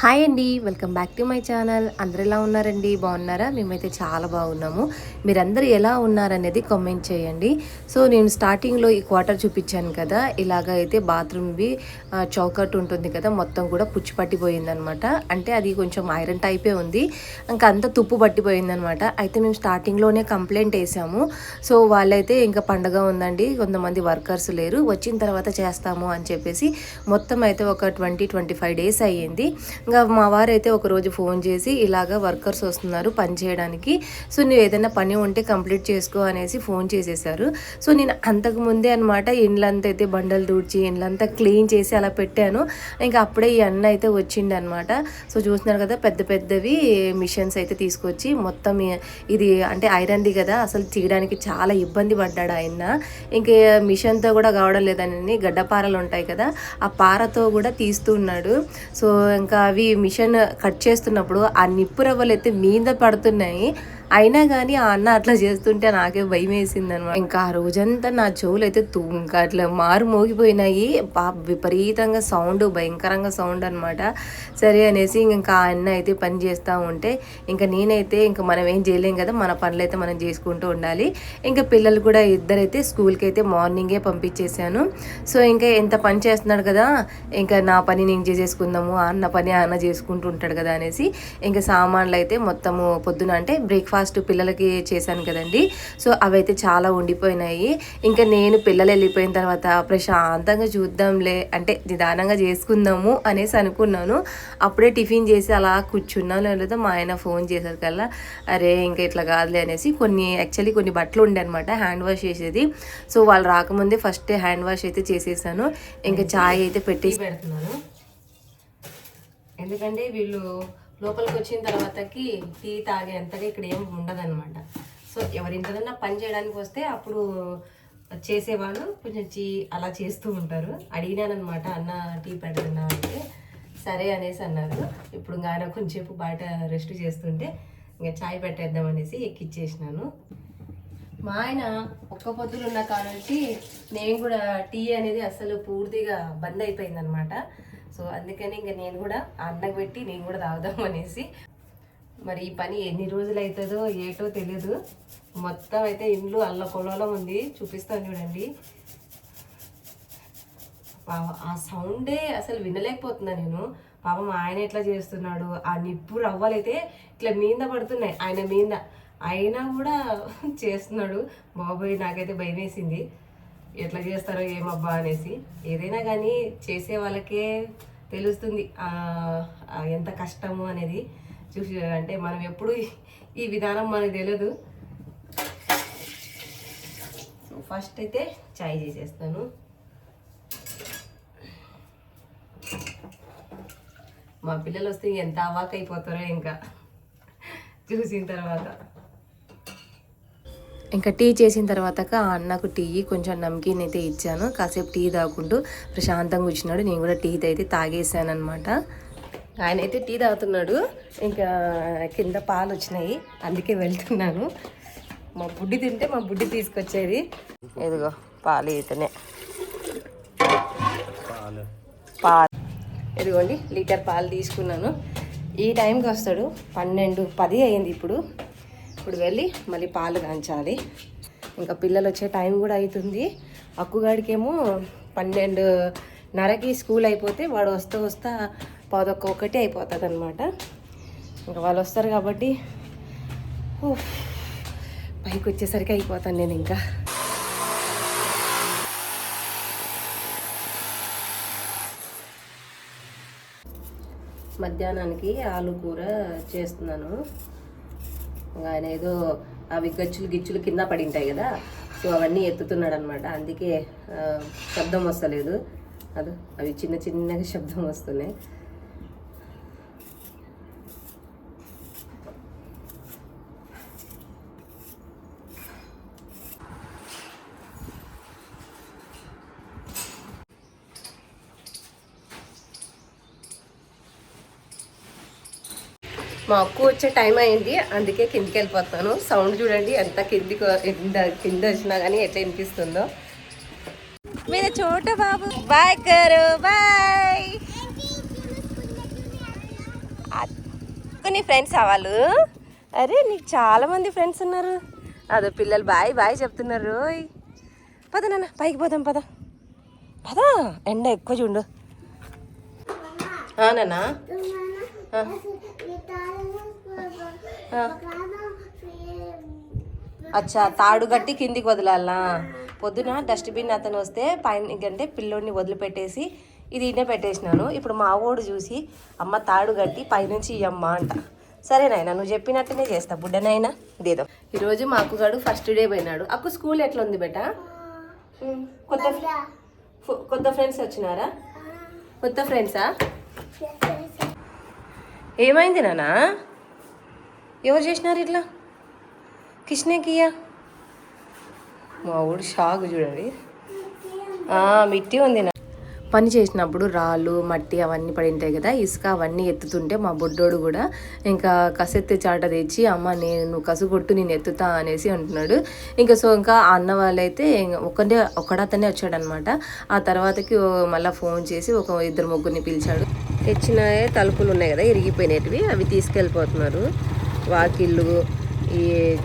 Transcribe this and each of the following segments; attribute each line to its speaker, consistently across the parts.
Speaker 1: Hi అండి welcome back to my channel. అందరు ఎలా ఉన్నారండి? బాగున్నారా? మేమైతే చాలా బాగున్నాము. మీరందరూ ఎలా ఉన్నారనేది కామెంట్ చేయండి. సో నేను స్టార్టింగ్లో ఈ క్వార్టర్ చూపించాను కదా ఇలాగ అయితే బాత్రూమ్వి చౌకట్ ఉంటుంది కదా మొత్తం కూడా పుచ్చి పట్టిపోయిందనమాట. అంటే అది కొంచెం ఐరన్ టైపే ఉంది. ఇంకా అంత తుప్పు పట్టిపోయిందనమాట. అయితే మేము స్టార్టింగ్లోనే కంప్లైంట్ వేసాము. సో వాళ్ళైతే ఇంకా పండగ ఉందండి కొంతమంది వర్కర్స్ లేరు వచ్చిన తర్వాత చేస్తాము అని చెప్పేసి మొత్తం అయితే ఒక ట్వంటీ ట్వంటీ ఫైవ్ డేస్ అయ్యింది. ఇంకా మా వారు అయితే ఒకరోజు ఫోన్ చేసి ఇలాగ వర్కర్స్ వస్తున్నారు పని చేయడానికి. సో నువ్వు ఏదైనా పని ఉంటే కంప్లీట్ చేసుకో అనేసి ఫోన్ చేసేసారు. సో నేను అంతకు ముందే అనమాట ఇండ్లంతా అయితే బండలు దూడ్చి ఇండ్లంతా క్లీన్ చేసి అలా పెట్టాను. ఇంకా అప్పుడే ఈ అన్న అయితే వచ్చిండి అనమాట సో చూస్తున్నారు కదా పెద్ద పెద్దవి మిషన్స్ అయితే తీసుకొచ్చి మొత్తం ఇది అంటే ఐరన్ది కదా అసలు తీయడానికి చాలా ఇబ్బంది పడ్డాడు ఆయన. ఇంకా మిషన్తో కూడా కావడం లేదని గడ్డపారలు ఉంటాయి కదా ఆ పారతో కూడా తీస్తున్నాడు సో ఇంకా అవి మిషన్ కట్ చేస్తున్నప్పుడు ఆ నిప్పు రవ్వలు అయితే మీద పడుతున్నాయి. అయినా కానీ ఆ అన్న అట్లా చేస్తుంటే నాకే భయం వేసింది అనమాట ఇంకా ఆ రోజంతా నా చెవులు అయితే తూ ఇంకా అట్లా మారు మోగిపోయినాయి. పా విపరీతంగా సౌండ్ భయంకరంగా సౌండ్ అనమాట సరే అనేసి ఇంకా ఆ అన్న అయితే పని చేస్తూ ఉంటే ఇంకా నేనైతే ఇంకా మనం ఏం చేయలేం కదా మన పనులు అయితే మనం చేసుకుంటూ ఉండాలి. ఇంకా పిల్లలు కూడా ఇద్దరైతే స్కూల్కి అయితే మార్నింగే పంపించేశాను. సో ఇంకా ఎంత పని చేస్తున్నాడు కదా ఇంకా నా పని నేను చేసేసుకుందాము అన్న పని ఆ అన్న చేసుకుంటూ ఉంటాడు కదా అనేసి ఇంకా సామాన్లు అయితే మొత్తము పొద్దున అంటే బ్రేక్ఫాస్ట్ పిల్లలకి చేశాను కదండి. సో అవైతే చాలా ఉండిపోయినాయి. ఇంకా నేను పిల్లలు వెళ్ళిపోయిన తర్వాత ప్రశాంతంగా చూద్దాంలే అంటే నిదానంగా చేసుకుందాము అనేసి అనుకున్నాను. అప్పుడే టిఫిన్ చేసి అలా కూర్చున్నాను. లేదా మా ఆయన ఫోన్ చేశారు కల్లా అరే ఇంకా ఇట్లా కాదులే అనేసి కొన్ని యాక్చువల్లీ కొన్ని బట్టలు ఉండే అనమాట హ్యాండ్ వాష్ చేసేది. సో వాళ్ళు రాకముందే ఫస్ట్ హ్యాండ్ వాష్ అయితే చేసేసాను. ఇంకా చాయ్ అయితే పెట్టేసి పెడుతున్నాను ఎందుకంటే వీళ్ళు లోపలికి వచ్చిన తర్వాతకి టీ తాగేంతగా ఇక్కడ ఏం ఉండదన్నమాట. సో ఎవరింటదన్నా పని చేయడానికి వస్తే అప్పుడు చేసేవాళ్ళు కొంచెం చీ అలా చేస్తూ ఉంటారు. అడిగినానమాట అన్న టీ పెడుతున్నా అంటే సరే అనేసి అన్నారు. ఇప్పుడు ఇంకా ఆయన కొంచెంసేపు బయట రెస్ట్ చేస్తుంటే ఇంకా చాయ్ పెట్టేద్దాం అనేసి ఎక్కిచ్చేసినాను. మా ఆయన ఒక్క పొద్దులు ఉన్న కానుంచి నేను కూడా టీ అనేది అసలు పూర్తిగా బంద్ అయిపోయిందనమాట సో అందుకని ఇంకా నేను కూడా అన్నకు పెట్టి నేను కూడా తాగుదాం అనేసి. మరి ఈ పని ఎన్ని రోజులు అవుతుందో ఏటో తెలియదు మొత్తం అయితే ఇండ్లు అల్ల పొలంలో ఉంది. చూపిస్తాను చూడండి. ఆ సౌండే అసలు వినలేకపోతున్నా నేను. పాపం ఆయన ఎట్లా చేస్తున్నాడు? ఆ నిప్పు రవ్వలైతే ఇట్లా మీద పడుతున్నాయి. ఆయన మీద. అయినా కూడా చేస్తున్నాడు. బాబోయ్ నాకైతే భయం వేసింది ఎట్లా చేస్తారో ఏమబ్బా అనేసి. ఏదైనా కానీ చేసే వాళ్ళకే తెలుస్తుంది ఎంత కష్టము అనేది. చూసి అంటే మనం ఎప్పుడు ఈ- ఈ విధానం మనకు తెలియదు సో ఫస్ట్ అయితే చాయ్ చేసేస్తాను. మా పిల్లలు వస్తే ఎంత అవాక్ అయిపోతారో ఇంకా. చూసిన తర్వాత. ఇంకా టీ చేసిన తర్వాత ఆ అన్నకు టీ కొంచెం నమ్కీన్ అయితే ఇచ్చాను. కాసేపు టీ తాగుకుంటూ ప్రశాంతంగా కూర్చున్నాడు. నేను కూడా టీ అయితే తాగేసాను అనమాట ఆయన అయితే టీ తాగుతున్నాడు. ఇంకా కింద పాలు వచ్చినాయి. అందుకే వెళ్తున్నాను. మా బుడ్డి తింటే మా బుడ్డి తీసుకొచ్చేది. ఇదిగో పాలు ఇతనే పాలు. ఇదిగోండి లీటర్ పాలు తీసుకున్నాను. ఈ టైంకి వస్తాడు. పన్నెండు పది అయింది ఇప్పుడు. ఇప్పుడు వెళ్ళి మళ్ళీ పాలు కాంచాలి. ఇంకా పిల్లలు వచ్చే టైం కూడా అవుతుంది అక్కుగాడికేమో పన్నెండు నరకి స్కూల్ అయిపోతే వాడు వస్తూ వస్తా పదొక్క ఒకటి అయిపోతుంది అనమాట ఇంకా వాళ్ళు వస్తారు కాబట్టి పైకి వచ్చేసరికి అయిపోతాను నేను ఇంకా. మధ్యాహ్నానికి ఆలు కూర చేస్తున్నాను. ఆయన ఏదో అవి గచ్చులు గిచ్చులు కింద పడి ఉంటాయి కదా. సో అవన్నీ ఎత్తుతున్నాడు అనమాట అందుకే శబ్దం వస్తలేదు. అది అవి చిన్న చిన్నగా శబ్దం వస్తున్నాయి. మా అక్కు వచ్చే టైం అయింది. అందుకే కిందికి వెళ్ళిపోతాను సౌండ్ చూడండి ఎంత కిందికి కింద వచ్చినా కానీ ఎట్లా వినిపిస్తుందో.
Speaker 2: మీరు చోట బాబు. బాయ్ కరు బాయ్.
Speaker 1: నీ ఫ్రెండ్స్ వాళ్ళు అరే నీకు చాలా మంది ఫ్రెండ్స్ ఉన్నారు. అదో పిల్లలు బాయ్ బాయ్ చెప్తున్నారు. పద నాన్న పైకి పోదాం పద. పద ఎండ ఎక్కువ చూడు. నాన్న. అచ్చా తాడు కట్టి కిందికి వదలాలా? పొద్దున డస్ట్బిన్ అతను వస్తే పైన అంటే పిల్లోడిని వదిలిపెట్టేసి ఇది ఈయన పెట్టేసినాను. ఇప్పుడు మా ఓడు చూసి అమ్మ తాడు కట్టి పైనుంచి ఇయ్యమ్మ అంట. సరే నాయన నువ్వు చెప్పినట్టునే చేస్తా బుడ్డనైనా ఇదేదో. ఈరోజు మా అక్కుగాడు ఫస్ట్ డే పోయినాడు. అక్కు స్కూల్ ఎట్లా ఉంది బేట కొత్త కొత్త ఫ్రెండ్స్ వచ్చినారా? కొత్త ఫ్రెండ్సా ఏమైంది నానా ఎవరు చేసినారు ఇట్లా? కిష్ణకియా మా ఊడు షాక్ చూడండి. మిట్టి ఉంది నా. పని చేసినప్పుడు రాళ్ళు మట్టి అవన్నీ పడి ఉంటాయి కదా ఇసుక అవన్నీ ఎత్తుతుంటే మా బొడ్డోడు కూడా ఇంకా కసెత్తి చాట తెచ్చి అమ్మ నేను కసు కొట్టు నేను ఎత్తుతా అనేసి అంటున్నాడు. ఇంకా సో ఇంకా అన్న వాళ్ళైతే ఒకటే ఒకడతనే వచ్చాడనమాట. ఆ తర్వాతకి మళ్ళీ ఫోన్ చేసి ఒక ఇద్దరు ముగ్గురిని పిలిచాడు. తెచ్చిన తలుపులు ఉన్నాయి కదా ఇరిగిపోయినవి అవి తీసుకెళ్ళిపోతున్నారు. వాకిళ్ళు ఈ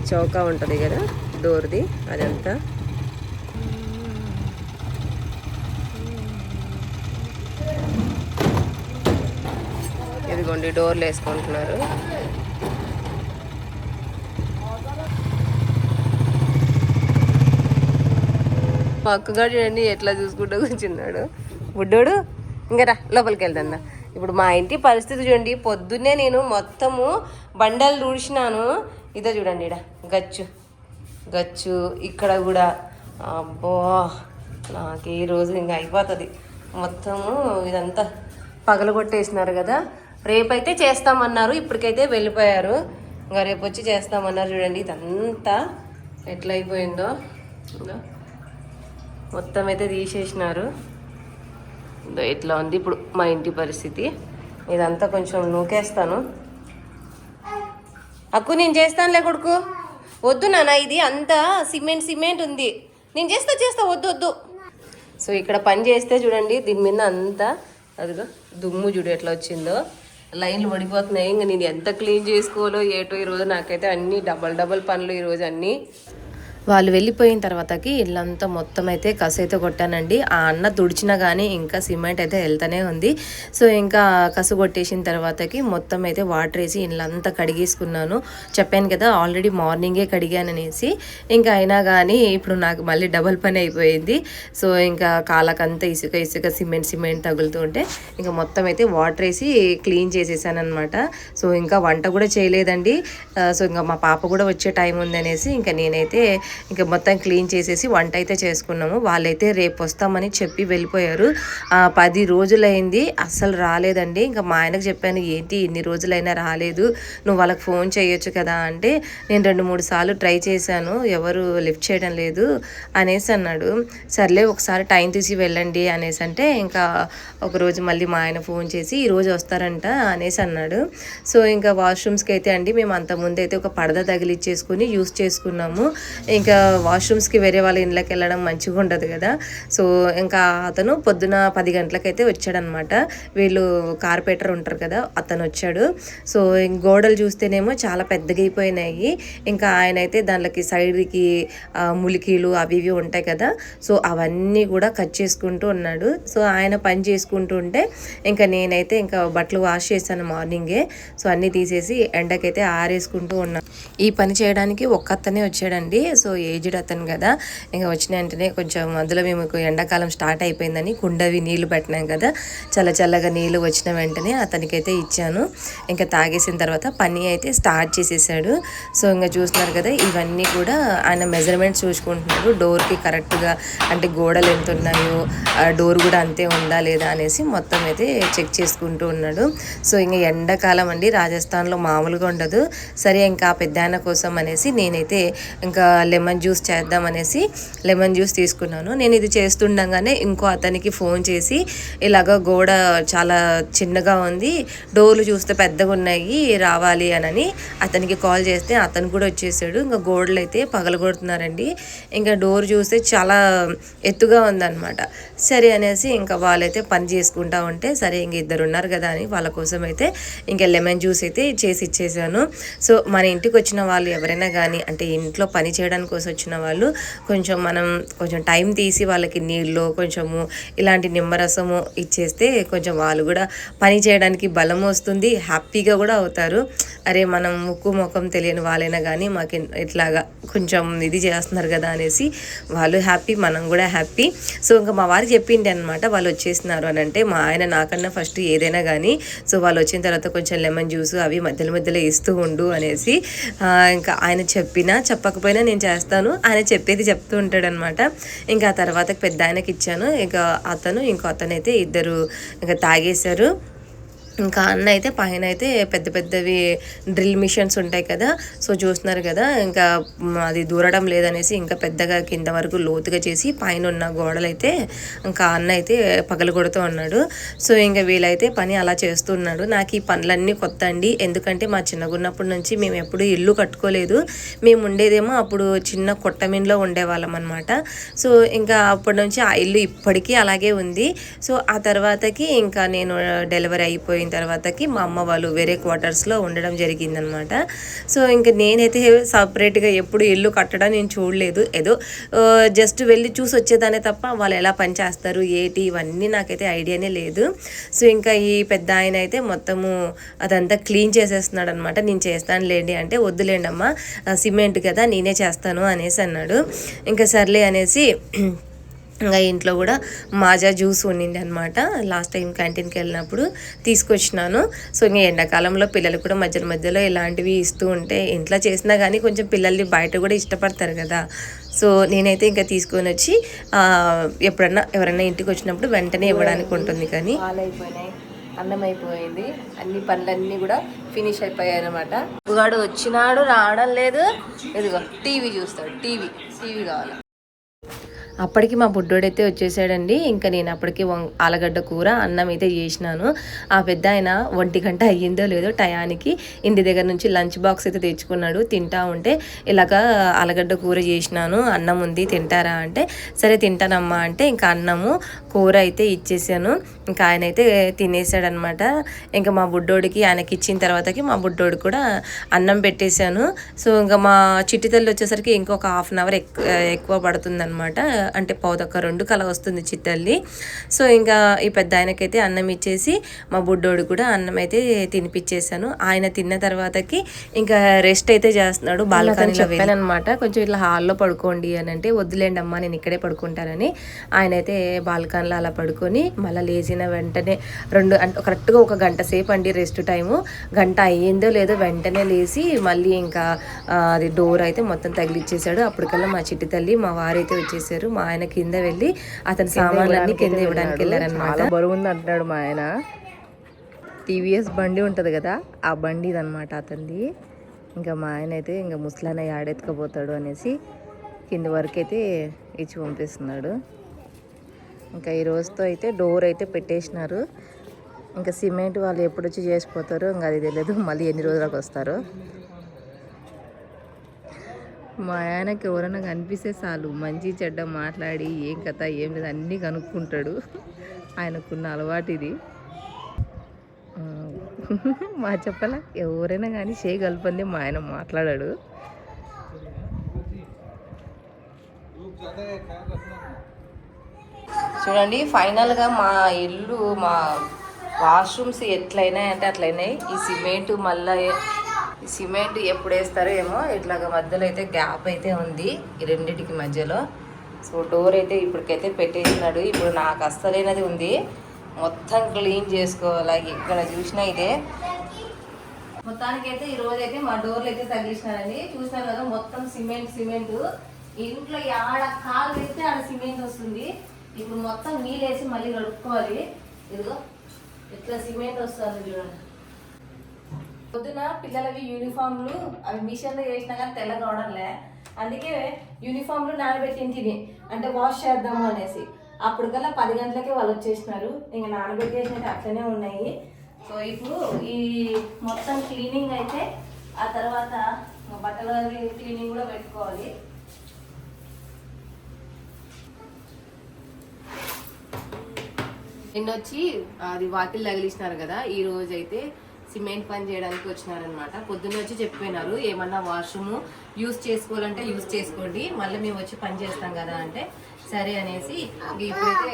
Speaker 1: చౌకా ఉంటుంది కదా డోర్ది అదంతా. ఇదిగోండి డోర్లు వేసుకుంటున్నారు. మా చూడండి ఎట్లా చూసుకుంటూ కూర్చున్నాడు? బుడ్డోడు ఇంకా రా లోపలికి వెళ్తుందా ఇప్పుడు మా ఇంటి పరిస్థితి చూడండి. పొద్దున్నే నేను మొత్తము బండలు తుడిచినాను. ఇదో చూడండి ఇడ గచ్చు. గచ్చు. ఇక్కడ కూడా. అబ్బో! నాకు ఈ రోజు ఇంకా అయిపోతుంది. మొత్తము ఇదంతా పగలగొట్టేసినారు కదా. రేపైతే చేస్తామన్నారు. ఇప్పటికైతే వెళ్ళిపోయారు. ఇంకా రేపు వచ్చి చేస్తామన్నారు చూడండి. ఇదంతా ఎట్లయిపోయిందో. మొత్తం అయితే తీసేసినారు. ఇట్లా ఉంది? ఇప్పుడు మా ఇంటి పరిస్థితి. ఇదంతా కొంచెం నూకేస్తాను. అక్కు నేను చేస్తానులే కొడుకు. వద్దు నాన్న ఇది అంతా సిమెంట్ సిమెంట్ ఉంది. నేను చేస్తా చేస్తా వద్దు వద్దు. సో ఇక్కడ పని చేస్తే చూడండి దీని మీద అంతా అదిగో దుమ్ము చూడు ఎట్లా వచ్చిందో. లైన్లు పడిపోతున్నాయి. ఇంకా నేను ఎంత క్లీన్ చేసుకోవాలో ఏటో ఈరోజు నాకైతే అన్ని డబల్ డబల్ పనులు ఈరోజు అన్నీ. వాళ్ళు వెళ్ళిపోయిన తర్వాతకి ఇల్లంతా మొత్తం అయితే కసైతే అయితే కొట్టానండి. ఆ అన్న తుడిచినా కానీ ఇంకా సిమెంట్ అయితే వెళ్తూనే ఉంది. సో ఇంకా కసు కొట్టేసిన తర్వాతకి మొత్తం అయితే వాటర్ వేసి ఇల్లంతా కడిగేసుకున్నాను. చెప్పాను కదా ఆల్రెడీ మార్నింగే కడిగాననేసి. ఇంకా అయినా కానీ ఇప్పుడు నాకు మళ్ళీ డబల్ పని అయిపోయింది. సో ఇంకా కాలకంతా ఇసుక ఇసుక సిమెంట్ సిమెంట్ తగులుతూ ఉంటే ఇంకా మొత్తం అయితే వాటర్ వేసి క్లీన్ చేసేసానమాట సో ఇంకా వంట కూడా చేయలేదండి. సో ఇంకా మా పాప కూడా వచ్చే టైం ఉందనేసి ఇంకా నేనైతే ఇంకా మొత్తం క్లీన్ చేసేసి వంట అయితే చేసుకున్నాము. వాళ్ళైతే రేపు వస్తామని చెప్పి వెళ్ళిపోయారు. పది రోజులైంది. అస్సలు రాలేదండి. ఇంకా మా ఆయనకు చెప్పాను ఏంటి ఇన్ని రోజులైనా రాలేదు? నువ్వు వాళ్ళకి ఫోన్ చేయొచ్చు కదా అంటే నేను రెండు మూడు సార్లు ట్రై చేశాను. ఎవరు లిఫ్ట్ చేయడం లేదు. అనేసి అన్నాడు. సర్లే ఒకసారి టైం తీసి వెళ్ళండి. అనేసి అంటే ఇంకా ఒకరోజు మళ్ళీ మా ఆయన ఫోన్ చేసి ఈ రోజు వస్తారంట. అనేసి అన్నాడు. సో ఇంకా వాష్రూమ్స్కి అయితే అండి మేము అంత ముందు అయితే ఒక పడద తగిలిచ్చేసుకుని యూస్ చేసుకున్నాము. ఇంకా వాష్రూమ్స్కి వేరే వాళ్ళ ఇళ్ళకి వెళ్ళడం మంచిగా ఉండదు కదా. సో ఇంకా అతను పొద్దున పది గంటలకైతే వచ్చాడనమాట. వీళ్ళు కార్పేటర్ ఉంటారు కదా అతను వచ్చాడు. సో ఇంక గోడలు చూస్తేనేమో చాలా పెద్దగా అయిపోయినాయి. ఇంకా ఆయన అయితే దాంట్లోకి సైడ్కి ములికీలు అవి ఇవి ఉంటాయి కదా. సో అవన్నీ కూడా కట్ చేసుకుంటూ ఉన్నాడు. సో ఆయన పని చేసుకుంటూ ఉంటే ఇంకా నేనైతే ఇంకా బట్టలు వాష్ చేశాను మార్నింగే. సో అన్నీ తీసేసి ఎండకైతే ఆరేసుకుంటూ ఉన్నాను ఈ పని చేయడానికి ఒక్కతనే వచ్చాడండి. సో ఏజ్డ్ అతను కదా. ఇంకా వచ్చిన వెంటనే కొంచెం అందులో మేము ఎండాకాలం స్టార్ట్ అయిపోయిందని కుండవి నీళ్ళు పెట్టినాం కదా. చల్ల చల్లగా నీళ్ళు వచ్చిన వెంటనే అతనికైతే ఇచ్చాను. ఇంకా తాగేసిన తర్వాత పని అయితే స్టార్ట్ చేసేసాడు. సో ఇంకా చూస్తున్నారు కదా ఇవన్నీ కూడా ఆయన మెజర్మెంట్స్ చూసుకుంటున్నారు డోర్కి కరెక్ట్గా అంటే గోడలు ఎంత ఉన్నాయో ఆ డోర్ కూడా అంతే ఉందా లేదా అనేసి మొత్తం అయితే చెక్ చేసుకుంటూ ఉన్నాడు. సో ఇంకా ఎండాకాలం అండి రాజస్థాన్లో మామూలుగా ఉండదు. సరే ఇంకా పెద్ద ఆయన కోసం అనేసి నేనైతే ఇంకా లెమన్ లెమన్ జ్యూస్ చేద్దాం అనేసి లెమన్ జ్యూస్ తీసుకున్నాను. నేను ఇది చేస్తుండగానే ఇంకో అతనికి ఫోన్ చేసి ఇలాగ గోడ చాలా చిన్నగా ఉంది డోర్లు చూస్తే పెద్దగా ఉన్నాయి రావాలి అనని అతనికి కాల్ చేస్తే అతను కూడా వచ్చేసాడు. ఇంకా గోడలు అయితే పగలగొడుతున్నారండి. ఇంకా డోర్ చూస్తే చాలా ఎత్తుగా ఉందన్నమాట. సరే అనేసి ఇంకా వాళ్ళైతే పని చేసుకుంటా ఉంటే సరే ఇంక ఇద్దరు ఉన్నారు కదా అని వాళ్ళ కోసం అయితే ఇంకా లెమన్ జ్యూస్ అయితే చేసి ఇచ్చేసాను. సో మన ఇంటికి వచ్చిన వాళ్ళు ఎవరైనా కానీ అంటే ఇంట్లో పని చేయడానికి కోసం వచ్చిన వాళ్ళు కొంచెం మనం కొంచెం టైం తీసి వాళ్ళకి నీళ్ళు కొంచెము ఇలాంటి నిమ్మరసము ఇచ్చేస్తే కొంచెం వాళ్ళు కూడా పని చేయడానికి బలం వస్తుంది హ్యాపీగా కూడా అవుతారు. అరే మనం ముక్కు ముఖం తెలియని వాళ్ళైనా కానీ మాకు ఇట్లాగా కొంచెం ఇది చేస్తున్నారు కదా అనేసి వాళ్ళు హ్యాపీ మనం కూడా హ్యాపీ. సో ఇంకా మా వారికి చెప్పింది అనమాట వాళ్ళు వచ్చేసినారు అని అంటే మా ఆయన నాకన్నా ఫస్ట్ ఏదైనా కానీ సో వాళ్ళు వచ్చిన తర్వాత కొంచెం లెమన్ జ్యూస్ అవి మధ్యలో మధ్యలో ఇస్తూ ఉండు అనేసి ఇంకా ఆయన చెప్పినా చెప్పకపోయినా నేను చేస్తాను. ఆయన చెప్పేది చెప్తూ ఉంటాడు అనమాట ఇంకా ఆ తర్వాత పెద్ద ఆయనకి ఇచ్చాను. ఇంకా అతను ఇంకో అతను అయితే ఇద్దరు ఇంకా తాగేశారు. ఇంకా అన్న అయితే పైన అయితే పెద్ద పెద్దవి డ్రిల్ మిషన్స్ ఉంటాయి కదా. సో చూస్తున్నారు కదా ఇంకా అది దూరడం లేదనేసి ఇంకా పెద్దగా కింద వరకు లోతుగా చేసి పైన ఉన్న గోడలైతే ఇంకా అన్న అయితే పగలు కొడుతూ ఉన్నాడు. సో ఇంకా వీళ్ళైతే పని అలా చేస్తున్నాడు. నాకు ఈ పనులన్నీ కొత్త అండి. ఎందుకంటే మా చిన్నగున్నప్పటి నుంచి మేము ఎప్పుడు ఇల్లు కట్టుకోలేదు. మేము ఉండేదేమో అప్పుడు చిన్న కొట్టమిన్లో ఉండేవాళ్ళం అనమాట సో ఇంకా అప్పటి నుంచి ఆ ఇల్లు ఇప్పటికీ అలాగే ఉంది. సో ఆ తర్వాతకి ఇంకా నేను డెలివరీ అయిపోయి అయిపోయిన తర్వాతకి మా అమ్మ వాళ్ళు వేరే క్వార్టర్స్లో ఉండడం జరిగిందనమాట. సో ఇంకా నేనైతే సపరేట్గా ఎప్పుడు ఇల్లు కట్టడం నేను చూడలేదు. ఏదో జస్ట్ వెళ్ళి చూసి వచ్చేదానే తప్ప వాళ్ళు ఎలా పని చేస్తారు ఏంటి ఇవన్నీ నాకైతే ఐడియానే లేదు. సో ఇంకా ఈ పెద్ద ఆయన అయితే మొత్తము అదంతా క్లీన్ చేసేస్తున్నాడు అనమాట నేను చేస్తాను లేండి అంటే వద్దులేండమ్మా సిమెంట్ కదా నేనే చేస్తాను అనేసి అన్నాడు. ఇంకా సర్లే అనేసి ఇంకా ఇంట్లో కూడా మాజా జ్యూస్ ఉండింది అనమాట లాస్ట్ టైం క్యాంటీన్కి వెళ్ళినప్పుడు తీసుకొచ్చినాను. సో ఇంకా ఎండాకాలంలో పిల్లలు కూడా మధ్య మధ్యలో ఇలాంటివి ఇస్తూ ఉంటే ఇంట్లో చేసినా కానీ కొంచెం పిల్లల్ని బయట కూడా ఇష్టపడతారు కదా. సో నేనైతే ఇంకా తీసుకొని వచ్చి ఎప్పుడన్నా ఎవరైనా ఇంటికి వచ్చినప్పుడు వెంటనే ఇవ్వడానికి ఉంటుంది కానీ. అయిపోయినాయి అన్నం అయిపోయింది. అన్ని పనులన్నీ కూడా ఫినిష్ అయిపోయాయి అనమాట వాడు వచ్చినాడు రావడం లేదు. ఇదిగో టీవీ చూస్తాడు. టీవీ టీవీ కావాలి? అప్పటికి మా బుడ్డోడైతే వచ్చేసాడండి. ఇంకా నేను అప్పటికి వం- ఆలుగడ్డ కూర అన్నం అయితే చేసినాను. ఆ పెద్ద ఆయన ఒంటి గంట అయ్యిందో లేదో టయానికి ఇంటి దగ్గర నుంచి లంచ్ బాక్స్ అయితే తెచ్చుకున్నాడు. తింటా ఉంటే ఇలాగా ఆలుగడ్డ కూర చేసినాను. అన్నం ఉంది తింటారా అంటే సరే తింటానమ్మా అంటే ఇంకా అన్నము కూర అయితే ఇచ్చేసాను. ఇంకా ఆయన అయితే తినేసాడనమాట ఇంకా మా బుడ్డోడికి ఆయనకి ఇచ్చిన తర్వాతకి మా బుడ్డోడు కూడా అన్నం పెట్టేశాను. సో ఇంకా మా చిట్టి తల్లి వచ్చేసరికి ఇంకొక హాఫ్ అన్ అవర్ ఎక్కువ పడుతుందన్నమాట. అంటే పౌదొక్క రెండు కల వస్తుంది చిత్తల్లి సో ఇంకా ఈ పెద్ద ఆయనకైతే అన్నం ఇచ్చేసి మా బుడ్డోడు కూడా అన్నం అయితే తినిపించేశాను ఆయన తిన్న తర్వాతకి ఇంకా రెస్ట్ అయితే చేస్తున్నాడు బాల్కనీలో అనమాట కొంచెం ఇట్లా హాల్లో పడుకోండి అని అంటే వద్దులేండి అమ్మా నేను ఇక్కడే పడుకుంటానని. ఆయన అయితే బాల్కనీలో అలా పడుకొని మళ్ళీ లేచిన వెంటనే రెండు అంటే కరెక్ట్గా ఒక గంట సేపు అండి రెస్ట్ టైము. గంట అయ్యిందో లేదో వెంటనే లేచి మళ్ళీ ఇంకా అది డోర్ అయితే మొత్తం తగిలిచ్చేసాడు. అప్పటికల్లా మా చిట్టి తల్లి మా వారైతే వచ్చేసారు. మా ఆయన కింద వెళ్ళి అతని సామాన్లన్నీ కింద ఇవ్వడానికి వెళ్ళారనమాట
Speaker 2: బరువు ఉంది అంటున్నాడు మా ఆయన. టీవీఎస్ బండి ఉంటుంది కదా ఆ బండి ఇదనమాట అతనిది. ఇంకా మా ఆయన అయితే ఇంకా ముసలాయన ఆడెత్తుకపోతాడు అనేసి కింది వరకు అయితే ఇచ్చి పంపిస్తున్నాడు. ఇంకా ఈ రోజుతో అయితే డోర్ అయితే పెట్టేసినారు. ఇంకా సిమెంట్ వాళ్ళు ఎప్పుడు వచ్చి చేసిపోతారో ఇంకా అది తెలియదు మళ్ళీ ఎన్ని రోజులకు వస్తారో. మా ఆయనకి ఎవరైనా కనిపిస్తే చాలు. మంచి చెడ్డ మాట్లాడి ఏం కథ ఏం లేదు అన్నీ కనుక్కుంటాడు. ఆయనకున్న అలవాటు ఇది. మా చెప్పాల? ఎవరైనా కానీ చేయగలపంది మా ఆయన మాట్లాడాడు.
Speaker 1: చూడండి ఫైనల్గా మా ఇల్లు మా వాష్రూమ్స్ ఎట్లయినాయి అంటే అట్లయినాయి. ఈ సిమెంట్ మళ్ళీ ఈ సిమెంట్ ఎప్పుడు వేస్తారో ఏమో ఇట్లాగ మధ్యలో అయితే గ్యాప్ అయితే ఉంది ఈ రెండింటికి మధ్యలో. సో డోర్ అయితే ఇప్పటికైతే పెట్టేసినాడు. ఇప్పుడు నాకు అస్సలైనది ఉంది. మొత్తం క్లీన్ చేసుకోవాలి ఇక్కడ చూసినా ఇదే. మొత్తానికి అయితే ఈ రోజు అయితే మా డోర్లు అయితే తగిలిసినారండి. చూసారు కదా మొత్తం సిమెంట్ సిమెంట్. ఇంట్లో ఆడ కాలు వేస్తే ఆడ సిమెంట్ వస్తుంది. ఇప్పుడు మొత్తం నీళ్ళేసి మళ్ళీ కడుక్కోవాలి. ఇదిగో ఇట్లా సిమెంట్ వస్తుంది చూడండి. పొద్దున పిల్లలవి యూనిఫామ్లు అవి మిషన్లో చేసినా కానీ తెల్లగా అవడంలే అందుకే యూనిఫామ్లు నానబెట్టింటిని అంటే వాష్ చేద్దాము అనేసి. అప్పటికల్లా పది గంటలకే వాళ్ళు వచ్చేసినారు. ఇంకా నానబెట్టేసినట్టు అట్లనే ఉన్నాయి. సో ఇప్పుడు ఈ మొత్తం క్లీనింగ్ అయితే ఆ తర్వాత బట్టల క్లీనింగ్ కూడా పెట్టుకోవాలి. నిన్న వచ్చి అది వాకిల్ తగిలిచ్చినారు కదా ఈ రోజు అయితే సిమెంట్ పని చేయడానికి వచ్చినారనమాట. పొద్దున్న వచ్చి చెప్పిపోయినారు ఏమన్నా వాష్రూమ్ యూస్ చేసుకోవాలంటే యూస్ చేసుకోండి మళ్ళీ మేము వచ్చి పని చేస్తాం కదా అంటే సరే అనేసి ఇప్పుడైతే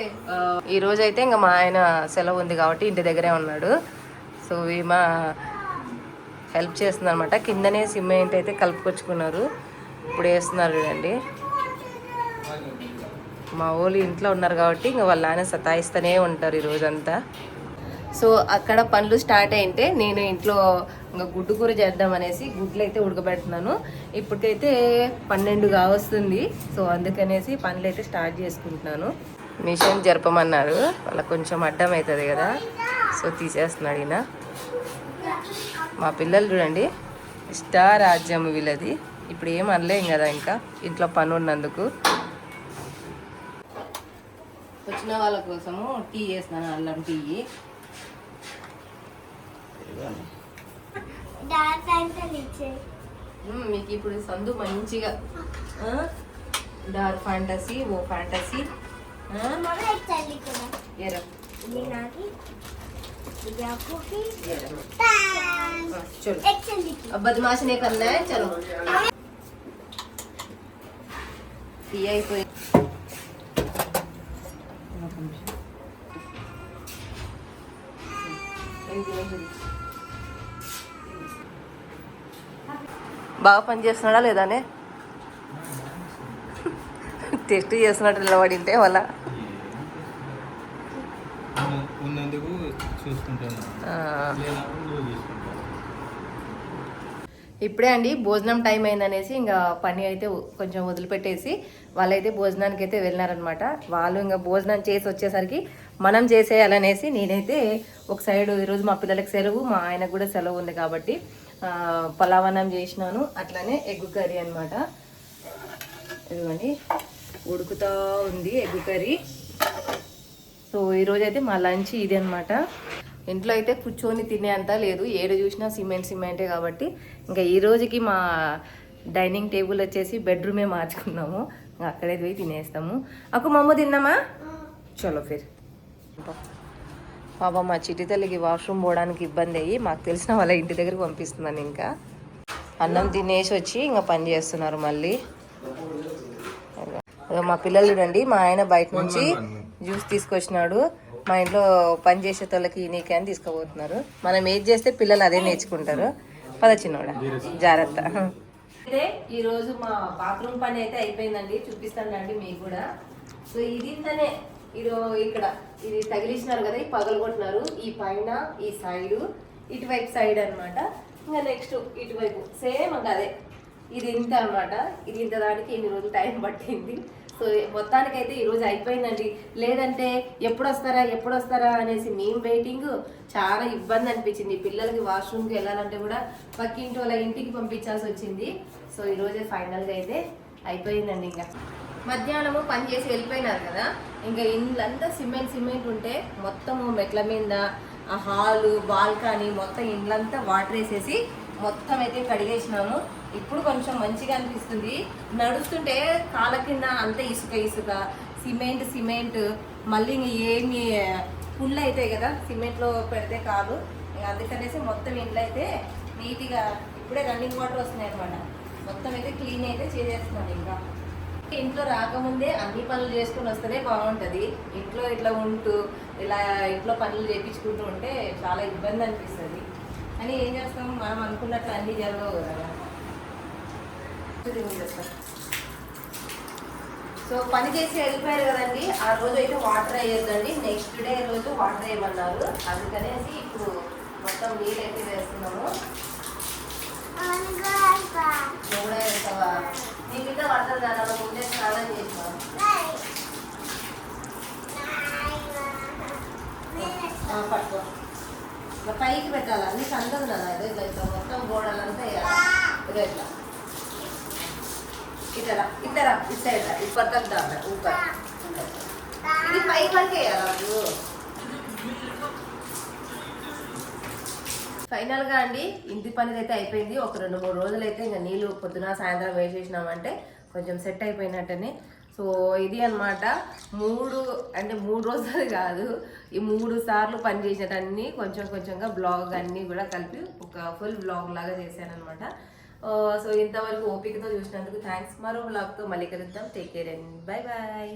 Speaker 1: ఈ రోజు అయితే ఇంకా మా ఆయన సెలవు ఉంది కాబట్టి ఇంటి దగ్గరే ఉన్నాడు. సో మా హెల్ప్ చేస్తుంది అనమాట కిందనే సిమెంట్ అయితే కలుపుకొచ్చుకున్నారు. ఇప్పుడు వేస్తున్నారు చూడండి. మా వాళ్ళు ఇంట్లో ఉన్నారు కాబట్టి ఇంకా వాళ్ళ ఆయన సతాయిస్తూనే ఉంటారు ఈ రోజంతా. సో అక్కడ పనులు స్టార్ట్ అయింటే నేను ఇంట్లో ఇంకా గుడ్డు కూర చేద్దాం అనేసి గుడ్లు అయితే ఉడకబెడుతున్నాను. ఇప్పటికైతే పన్నెండు కావస్తుంది. సో అందుకనేసి పనులు అయితే స్టార్ట్ చేసుకుంటున్నాను. మిషన్ జరపమన్నారు. వాళ్ళకి కొంచెం అడ్డం అవుతుంది కదా. సో తీసేస్తున్నాడు ఈయన. మా పిల్లలు చూడండి. ఇష్టారాజ్యం వీళ్ళది. ఇప్పుడు ఏం అనలేం కదా ఇంకా. ఇంట్లో పని ఉన్నందుకు. వచ్చిన వాళ్ళ కోసము టీ చేస్తున్నాను అల్లం టీ మ్మ్, మీకు ఇప్పుడు సందు మంచిగా డార్క్ ఫ్యాంటసీ ఓ ఫ్యాంటసీ ఎర్ర ఎర్ర చలో अब बदमाश नहीं करना है चलो టీ అయిపోయి బాగా పని చేస్తున్నాడా లేదానే టెస్ట్ చేస్తున్నట్టు నిలబడింటే వాళ్ళ
Speaker 3: ఉన్న- ఉన్నందుకు చూసుకుంటాను.
Speaker 1: ఇప్పుడే అండి భోజనం టైం అయిందనేసి ఇంకా పని అయితే కొంచెం వదిలిపెట్టేసి వాళ్ళైతే భోజనానికి అయితే వెళ్ళినారనమాట వాళ్ళు ఇంకా భోజనం చేసి వచ్చేసరికి మనం చేసేయాలనేసి నేనైతే ఒక సైడ్ ఈరోజు మా పిల్లలకి సెలవు మా ఆయనకు కూడా సెలవు ఉంది కాబట్టి పలావనం చేసినాను. అట్లానే ఎగ్ కర్రీ అనమాట ఇదిగోండి ఉడుకుతూ ఉంది ఎగ్ కర్రీ. సో ఈరోజైతే మా లంచ్ ఇది అనమాట ఇంట్లో అయితే కూర్చొని తినే అంతా లేదు. ఏడు చూసినా సిమెంట్ సిమెంటే కాబట్టి. ఇంకా ఈ రోజుకి మా డైనింగ్ టేబుల్ వచ్చేసి బెడ్రూమే మార్చుకున్నాము. ఇంకా అక్కడే పోయి తినేస్తాము. అక్క మమ్మ తిన్నామా? చలో ఫిర్. పాప మా చిట్టి తల్లికి వాష్రూమ్ పోవడానికి ఇబ్బంది అయ్యి మాకు తెలిసిన వాళ్ళ ఇంటి దగ్గరికి పంపిస్తున్నాను ఇంకా. అన్నం తినేసి వచ్చి ఇంకా పని చేస్తున్నారు మళ్ళీ. మా పిల్లలు చూడండి మా ఆయన బయట నుంచి జ్యూస్ తీసుకొచ్చినాడు. మా ఇంట్లో పని చేసే వాళ్ళకి నీకే అని తీసుకుపోతున్నారు. మనం ఏది చేస్తే పిల్లలు అదే నేర్చుకుంటారు. పద చిన్నోడా జాగ్రత్త. అయితే ఈ రోజు మా బాత్రూమ్ పని అయితే అయిపోయిందండి చూపిస్తానండి మీకు కూడా. సో ఇది ఇంతనే. ఇది ఇక్కడ ఇది తగిలించినారు కదా ఈ పగలగొట్టినారు ఈ పైన ఈ సైడ్ ఇటువైపు సైడ్ అన్నమాట. ఇంకా నెక్స్ట్ ఇటువైపు సేమ్ ఇంకా అదే. ఇది ఇంత అన్నమాట. ఇది ఇంత దానికి ఎన్ని రోజులు టైం పట్టింది? సో మొత్తానికైతే ఈరోజు అయిపోయిందండి. లేదంటే ఎప్పుడు వస్తారా ఎప్పుడు వస్తారా అనేసి మేము వెయిటింగ్ చాలా ఇబ్బంది అనిపించింది. పిల్లలకి వాష్రూమ్కి వెళ్ళాలంటే కూడా పక్కింటి వాళ్ళ ఇంటికి పంపించాల్సి వచ్చింది. సో ఈరోజే ఫైనల్గా అయితే అయిపోయిందండి ఇంకా. మధ్యాహ్నము పని చేసి వెళ్ళిపోయినారు కదా. ఇంకా ఇండ్లంతా సిమెంట్ సిమెంట్ ఉంటే మొత్తము మెట్ల మీద ఆ హాలు బాల్కనీ మొత్తం ఇండ్లంతా వాటర్ వేసేసి మొత్తం అయితే కడిగేసినాము. ఇప్పుడు కొంచెం మంచిగా అనిపిస్తుంది. నడుస్తుంటే కాళ్ళ కింద అంత ఇసుక ఇసుక సిమెంట్ సిమెంట్ మళ్ళీ ఏమి పుళ్ళు అవుతాయి కదా సిమెంట్లో పెడితే కాదు. అందుకనేసి మొత్తం ఇంట్లో అయితే నీట్గా ఇప్పుడే రన్నింగ్ వాటర్ వస్తున్నాయి అనమాట మొత్తం అయితే క్లీన్ అయితే చేసేస్తున్నాను ఇంకా. ఇంట్లో రాకముందే అన్ని పనులు చేసుకుని వస్తేనే బాగుంటుంది. ఇంట్లో ఇట్లా ఉంటూ ఇలా ఇంట్లో పనులు చేయించుకుంటూ ఉంటే చాలా ఇబ్బంది అనిపిస్తుంది. అని ఏం చేస్తాం? మనం అనుకున్నట్లు అన్నీ జరగవు కదా. ఇది ఉంచేస్తాం. సో పని చేసి వెళ్ళిపోయారు కదండి. ఆ రోజు అయితే వాటర్ వేయొద్దండి. నెక్స్ట్ డే రోజు వాటర్ వేయమన్నారు. అందుకనేసి ఇప్పుడు మొత్తం నీళ్ళు అయితే వేస్తున్నాము. నువ్వు వేస్తావా? నీ మీద పడుతుంది దాని ముందే స్నానం చేసినావు పట్టుకో. పైకి పెట్టాలా? నీకు అందదు కదా? ఏదో ఇట్లా ఇట్లా మొత్తం గోడలంతా వేయాలి ఇదో ఇట్లా. ఇట్లా ఇద్దరా? ఇటు సైడ్ ఇది పక్కకు దా ఊపర్ ఇది ఫైనల్గా అండి ఇంటి పనిది అయితే అయిపోయింది. ఒక రెండు మూడు రోజులు అయితే ఇంకా నీళ్ళు పొద్దున సాయంత్రం వేసేసినామంటే కొంచెం సెట్ అయిపోయినట్టని. సో ఇది అన్నమాట. మూడు అంటే మూడు రోజులు కాదు. ఈ మూడు సార్లు పనిచేసేటన్ని కొంచెం కొంచెంగా బ్లాగ్ అన్నీ కూడా కలిపి ఒక ఫుల్ బ్లాగ్ లాగా చేశాను అనమాట సో ఇంతవరకు ఓపికతో చూసినందుకు థ్యాంక్స్ మరో బ్లాగ్తో మళ్ళీ కలుద్దాం. Take care and bye bye